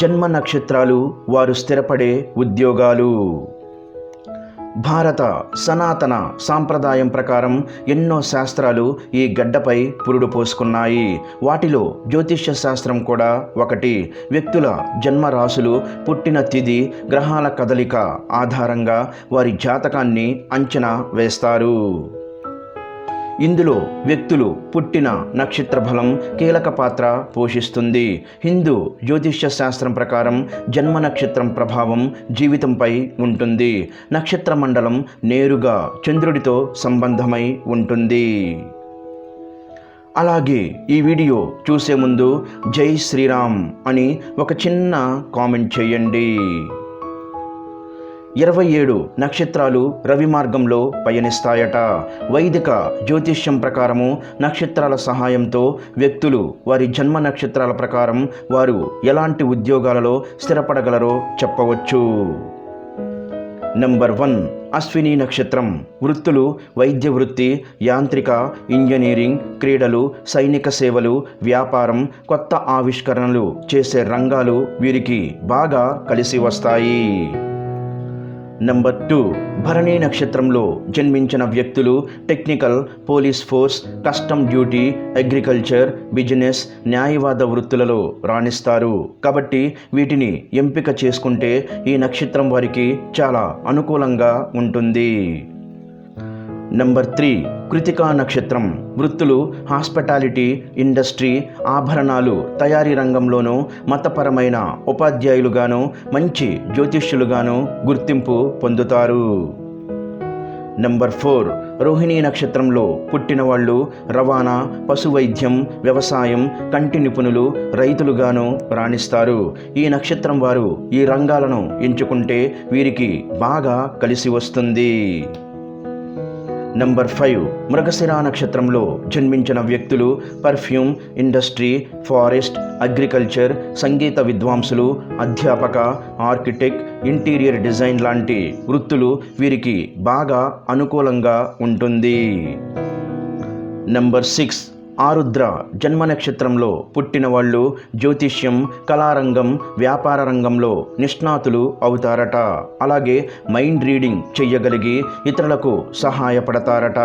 జన్మ నక్షత్రాలు వారు స్థిరపడే ఉద్యోగాలు. భారత సనాతన సాంప్రదాయం ప్రకారం ఎన్నో శాస్త్రాలు ఈ గడ్డపై పురుడు పోసుకున్నాయి. వాటిలో జ్యోతిష్య శాస్త్రం కూడా ఒకటి. వ్యక్తుల జన్మరాశులు పుట్టిన తిది గ్రహాల కదలిక ఆధారంగా వారి జాతకాన్ని అంచనా వేస్తారు. ఇందులో వ్యక్తులు పుట్టిన నక్షత్ర బలం కీలక పాత్ర పోషిస్తుంది. హిందూ జ్యోతిష్య శాస్త్రం ప్రకారం జన్మ నక్షత్రం ప్రభావం జీవితంపై ఉంటుంది. నక్షత్ర మండలం నేరుగా చంద్రుడితో సంబంధమై ఉంటుంది. అలాగే ఈ వీడియో చూసే ముందు జై శ్రీరామ్ అని ఒక చిన్న కామెంట్ చేయండి. ఇరవై ఏడు నక్షత్రాలు రవి మార్గంలో పయనిస్తాయట. వైదిక జ్యోతిష్యం ప్రకారము నక్షత్రాల సహాయంతో వ్యక్తులు వారి జన్మ నక్షత్రాల ప్రకారం వారు ఎలాంటి ఉద్యోగాలలో స్థిరపడగలరో చెప్పవచ్చు. నంబర్ వన్ అశ్విని నక్షత్రం. వృత్తులు వైద్య వృత్తి యాంత్రిక ఇంజనీరింగ్ క్రీడలు సైనిక సేవలు వ్యాపారం కొత్త ఆవిష్కరణలు చేసే రంగాలు వీరికి బాగా కలిసి వస్తాయి. నంబర్ టూ భరణి నక్షత్రంలో జన్మించిన వ్యక్తులు technical police force custom duty agriculture business న్యాయవాద వృత్తులలో రాణిస్తారు. కాబట్టి వీటిని ఎంపిక చేసుకుంటే ఈ నక్షత్రం వారికి చాలా అనుకూలంగా ఉంటుంది. నంబర్ త్రీ కృతికా నక్షత్రం వృత్తులు హాస్పిటాలిటీ ఇండస్ట్రీ ఆభరణాలు తయారీ రంగంలోనూ మతపరమైన ఉపాధ్యాయులుగాను మంచి జ్యోతిష్యులుగాను గుర్తింపు పొందుతారు. నంబర్ ఫోర్ రోహిణీ నక్షత్రంలో పుట్టిన వాళ్ళు రవాణా పశువైద్యం వ్యవసాయం కంటి నిపుణులు రైతులుగాను రాణిస్తారు. ఈ నక్షత్రం వారు ఈ రంగాలను ఎంచుకుంటే వీరికి బాగా కలిసి వస్తుంది. నంబర్ ఫైవ్ మృగశిర నక్షత్రంలో జన్మించిన వ్యక్తులు పర్ఫ్యూమ్ ఇండస్ట్రీ ఫారెస్ట్ అగ్రికల్చర్ సంగీత విద్వాంసులు అధ్యాపక ఆర్కిటెక్ట్ ఇంటీరియర్ డిజైన్ లాంటి వృత్తులు వీరికి బాగా అనుకూలంగా ఉంటుంది. నంబర్ సిక్స్ ఆరుద్ర జన్మ నక్షత్రంలో పుట్టిన వాళ్ళు జ్యోతిష్యం కళారంగం వ్యాపార రంగంలో నిష్ణాతులు అవుతారట. అలాగే మైండ్ రీడింగ్ చెయ్యగలిగి ఇతరులకు సహాయపడతారట.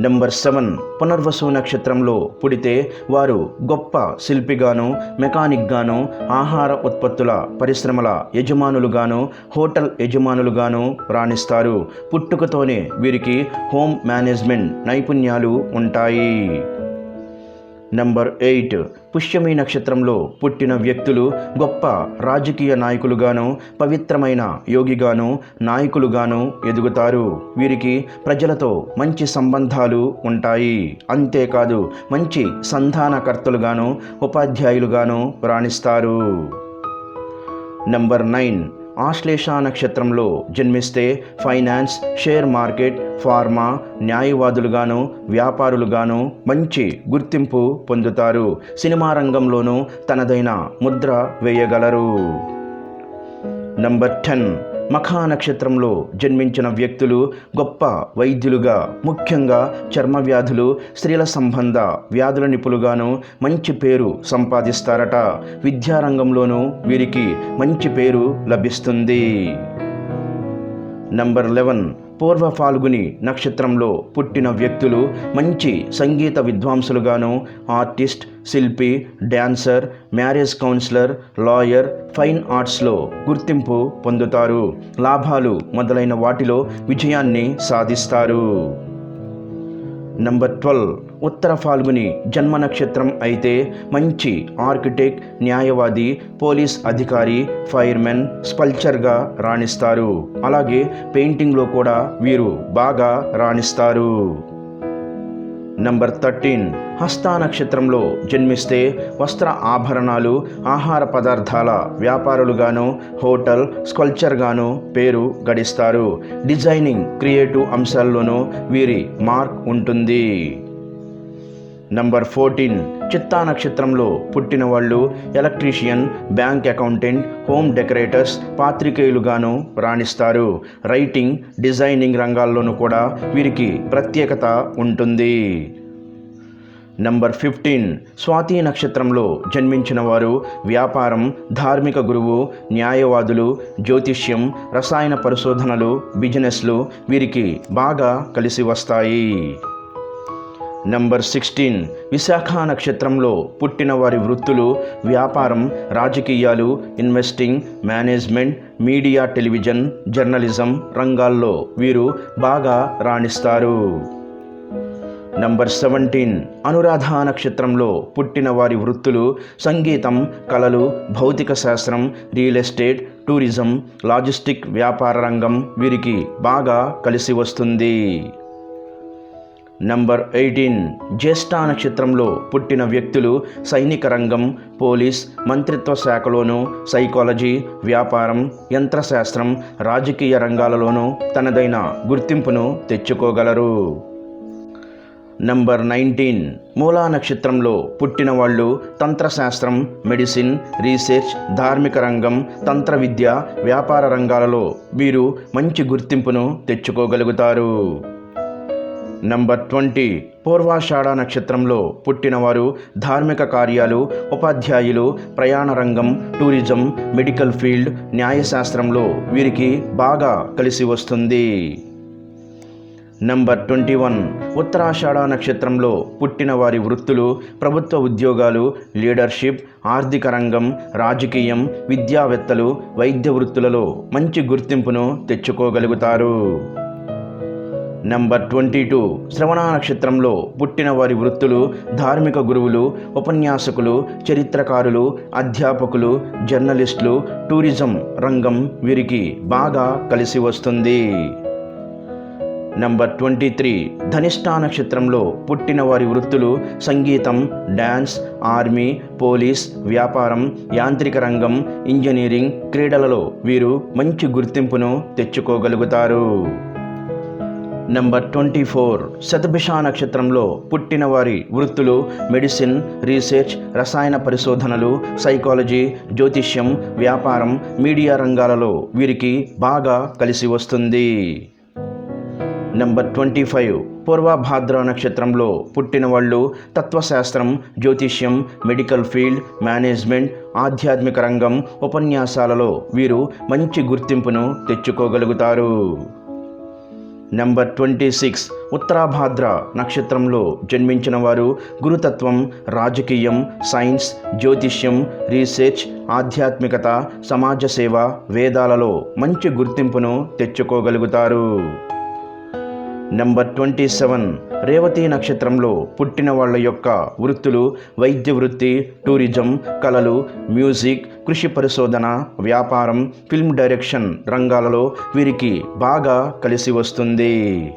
నెంబర్ సెవెన్ పునర్వసు నక్షత్రంలో పుడితే వారు గొప్ప శిల్పిగాను మెకానిక్గాను ఆహార ఉత్పత్తుల పరిశ్రమల యజమానులుగాను హోటల్ యజమానులుగాను రాణిస్తారు. పుట్టుకతోనే వీరికి హోమ్ మేనేజ్మెంట్ నైపుణ్యాలు ఉంటాయి. నెంబర్ ఎయిట్ పుష్యమి నక్షత్రంలో పుట్టిన వ్యక్తులు గొప్ప రాజకీయ నాయకులుగాను పవిత్రమైన యోగిగాను నాయకులుగాను ఎదుగుతారు. వీరికి ప్రజలతో మంచి సంబంధాలు ఉంటాయి. అంతేకాదు మంచి సంధానకర్తలుగాను ఉపాధ్యాయులుగాను రాణిస్తారు. నంబర్ నైన్ ఆశ్లేష నక్షత్రంలో జన్మిస్తే ఫైనాన్స్ షేర్ మార్కెట్ ఫార్మా న్యాయవాదులుగాను వ్యాపారులుగాను మంచి గుర్తింపు పొందుతారు. సినిమా రంగంలోనూ తనదైన ముద్ర వేయగలరు. Number ten. మఖా నక్షత్రంలో జన్మించిన వ్యక్తులు గొప్ప వైద్యులుగా ముఖ్యంగా చర్మ వ్యాధులు స్త్రీల సంబంధ వ్యాధుల నిపులుగాను మంచి పేరు సంపాదిస్తారట. విద్యారంగంలోనూ వీరికి మంచి పేరు లభిస్తుంది. Number eleven. పూర్వ ఫాల్గుని నక్షత్రంలో పుట్టిన వ్యక్తులు మంచి సంగీత విద్వాంసులుగాను ఆర్టిస్ట్ శిల్పి dancer marriage counsellor lawyer fine ఆర్ట్స్లో గుర్తింపు పొందుతారు. లాభాలు మొదలైన వాటిలో విజయాన్ని సాధిస్తారు. Number twelve. ఉత్తర ఫాల్గుని జన్మ నక్షత్రం అయితే మంచి ఆర్కిటెక్ట్ న్యాయవాది పోలీస్ అధికారి ఫైర్మెన్ స్పల్చర్గా రాణిస్తారు. అలాగే పెయింటింగ్లో కూడా వీరు బాగా రాణిస్తారు. Number thirteen. హస్త నక్షత్రంలో జన్మిస్తే వస్త్ర ఆభరణాలు ఆహార పదార్థాల వ్యాపారులుగాను హోటల్ స్కల్చర్గాను పేరు గడిస్తారు. డిజైనింగ్ క్రియేటివ్ అంశాల్లోనూ వీరి మార్క్ ఉంటుంది. నంబర్ ఫోర్టీన్ చిత్తా నక్షత్రంలో పుట్టిన వాళ్ళు electrician bank accountant home decorators పాత్రికేయులుగాను రాణిస్తారు. రైటింగ్ డిజైనింగ్ రంగాల్లోనూ కూడా వీరికి ప్రత్యేకత ఉంటుంది. నంబర్ ఫిఫ్టీన్ స్వాతి నక్షత్రంలో జన్మించిన వారు వ్యాపారం ధార్మిక గురువు న్యాయవాదులు జ్యోతిష్యం రసాయన పరిశోధనలు బిజినెస్లు వీరికి బాగా కలిసి వస్తాయి. నంబర్ సిక్స్టీన్ విశాఖ నక్షత్రంలో పుట్టిన వారి వృత్తులు వ్యాపారం రాజకీయాలు investing management media television journalism రంగాల్లో వీరు బాగా రాణిస్తారు. నంబర్ సెవెంటీన్ అనురాధ నక్షత్రంలో పుట్టిన వారి వృత్తులు సంగీతం కళలు భౌతిక శాస్త్రం రియల్ ఎస్టేట్ టూరిజం లాజిస్టిక్ వ్యాపార రంగం వీరికి బాగా కలిసి వస్తుంది. నంబర్ ఎయిటీన్ జ్యేష్ఠ నక్షత్రంలో పుట్టిన వ్యక్తులు సైనిక రంగం పోలీస్ మంత్రిత్వ శాఖలోనూ సైకాలజీ వ్యాపారం యంత్రశాస్త్రం రాజకీయ రంగాలలోనూ తనదైన గుర్తింపును తెచ్చుకోగలరు. నంబర్ నైన్టీన్ మూలా నక్షత్రంలో పుట్టిన వాళ్ళు తంత్రశాస్త్రం మెడిసిన్ రీసెర్చ్ ధార్మిక రంగం తంత్ర విద్య వ్యాపార రంగాలలో వీరు మంచి గుర్తింపును తెచ్చుకోగలుగుతారు. నంబర్ ట్వంటీ పూర్వాషాఢ నక్షత్రంలో పుట్టినవారు ధార్మిక కార్యాలు ఉపాధ్యాయులు ప్రయాణ రంగం టూరిజం మెడికల్ ఫీల్డ్ న్యాయశాస్త్రంలో వీరికి బాగా కలిసి వస్తుంది. నంబర్ ట్వంటీ వన్ ఉత్తరాషాఢ నక్షత్రంలో పుట్టిన వారి వృత్తులు ప్రభుత్వ ఉద్యోగాలు లీడర్షిప్ ఆర్థిక రంగం రాజకీయం విద్యావేత్తలు వైద్య వృత్తులలో మంచి గుర్తింపును తెచ్చుకోగలుగుతారు. నంబర్ ట్వంటీ టూ శ్రవణ నక్షత్రంలో పుట్టిన వారి వృత్తులు ధార్మిక గురువులు ఉపన్యాసకులు చరిత్రకారులు అధ్యాపకులు జర్నలిస్టులు టూరిజం రంగం వీరికి బాగా కలిసి వస్తుంది. నంబర్ ట్వంటీ త్రీ ధనిష్టా నక్షత్రంలో పుట్టిన వారి వృత్తులు సంగీతం డ్యాన్స్ ఆర్మీ పోలీస్ వ్యాపారం యాంత్రిక రంగం ఇంజనీరింగ్ క్రీడలలో వీరు మంచి గుర్తింపును తెచ్చుకోగలుగుతారు. నెంబర్ ట్వంటీ ఫోర్ శతభిష నక్షత్రంలో పుట్టిన వారి వృత్తులు మెడిసిన్ రీసెర్చ్ రసాయన పరిశోధనలు సైకాలజీ జ్యోతిష్యం వ్యాపారం మీడియా రంగాలలో వీరికి బాగా కలిసి వస్తుంది. నెంబర్ ట్వంటీ ఫైవ్ పూర్వభాద్ర నక్షత్రంలో పుట్టిన వాళ్ళు తత్వశాస్త్రం జ్యోతిష్యం మెడికల్ ఫీల్డ్ మేనేజ్మెంట్ ఆధ్యాత్మిక రంగం ఉపన్యాసాలలో వీరు మంచి గుర్తింపును తెచ్చుకోగలుగుతారు. నెంబర్ ట్వంటీ సిక్స్ ఉత్తరాభాద్ర నక్షత్రంలో జన్మించిన వారు గురుతత్వం రాజకీయం సైన్స్ జ్యోతిష్యం రీసెర్చ్ ఆధ్యాత్మికత సమాజ సేవ వేదాలలో మంచి గుర్తింపును తెచ్చుకోగలుగుతారు. నెంబర్ ట్వంటీ సెవెన్ రేవతి నక్షత్రంలో పుట్టిన వాళ్ళ యొక్క వృత్తులు వైద్య వృత్తి టూరిజం కళలు మ్యూజిక్ కృషి పరిశోధన వ్యాపారం ఫిల్మ్ డైరెక్షన్ రంగాలలో వీరికి బాగా కలిసి వస్తుంది.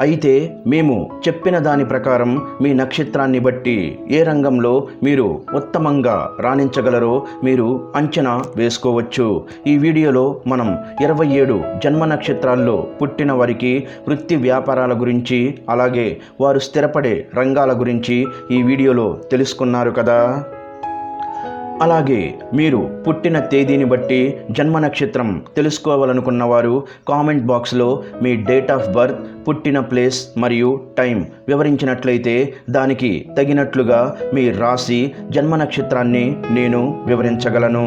అయితే మేము చెప్పిన దాని ప్రకారం మీ నక్షత్రాన్ని బట్టి ఏ రంగంలో మీరు ఉత్తమంగా రాణించగలరో మీరు అంచనా వేసుకోవచ్చు. ఈ వీడియోలో మనం ఇరవై ఏడు జన్మ నక్షత్రాల్లో పుట్టిన వారికి వృత్తి వ్యాపారాల గురించి అలాగే వారు స్థిరపడే రంగాల గురించి ఈ వీడియోలో తెలుసుకున్నారు కదా. అలాగే మీరు పుట్టిన తేదీని బట్టి జన్మ నక్షత్రం తెలుసుకోవాలనుకున్న వారు కామెంట్ బాక్స్లో మీ డేట్ ఆఫ్ బర్త్ పుట్టిన ప్లేస్ మరియు టైం వివరించినట్లయితే దానికి తగినట్లుగా మీ రాశి జన్మ నక్షత్రాన్ని నేను వివరించగలను.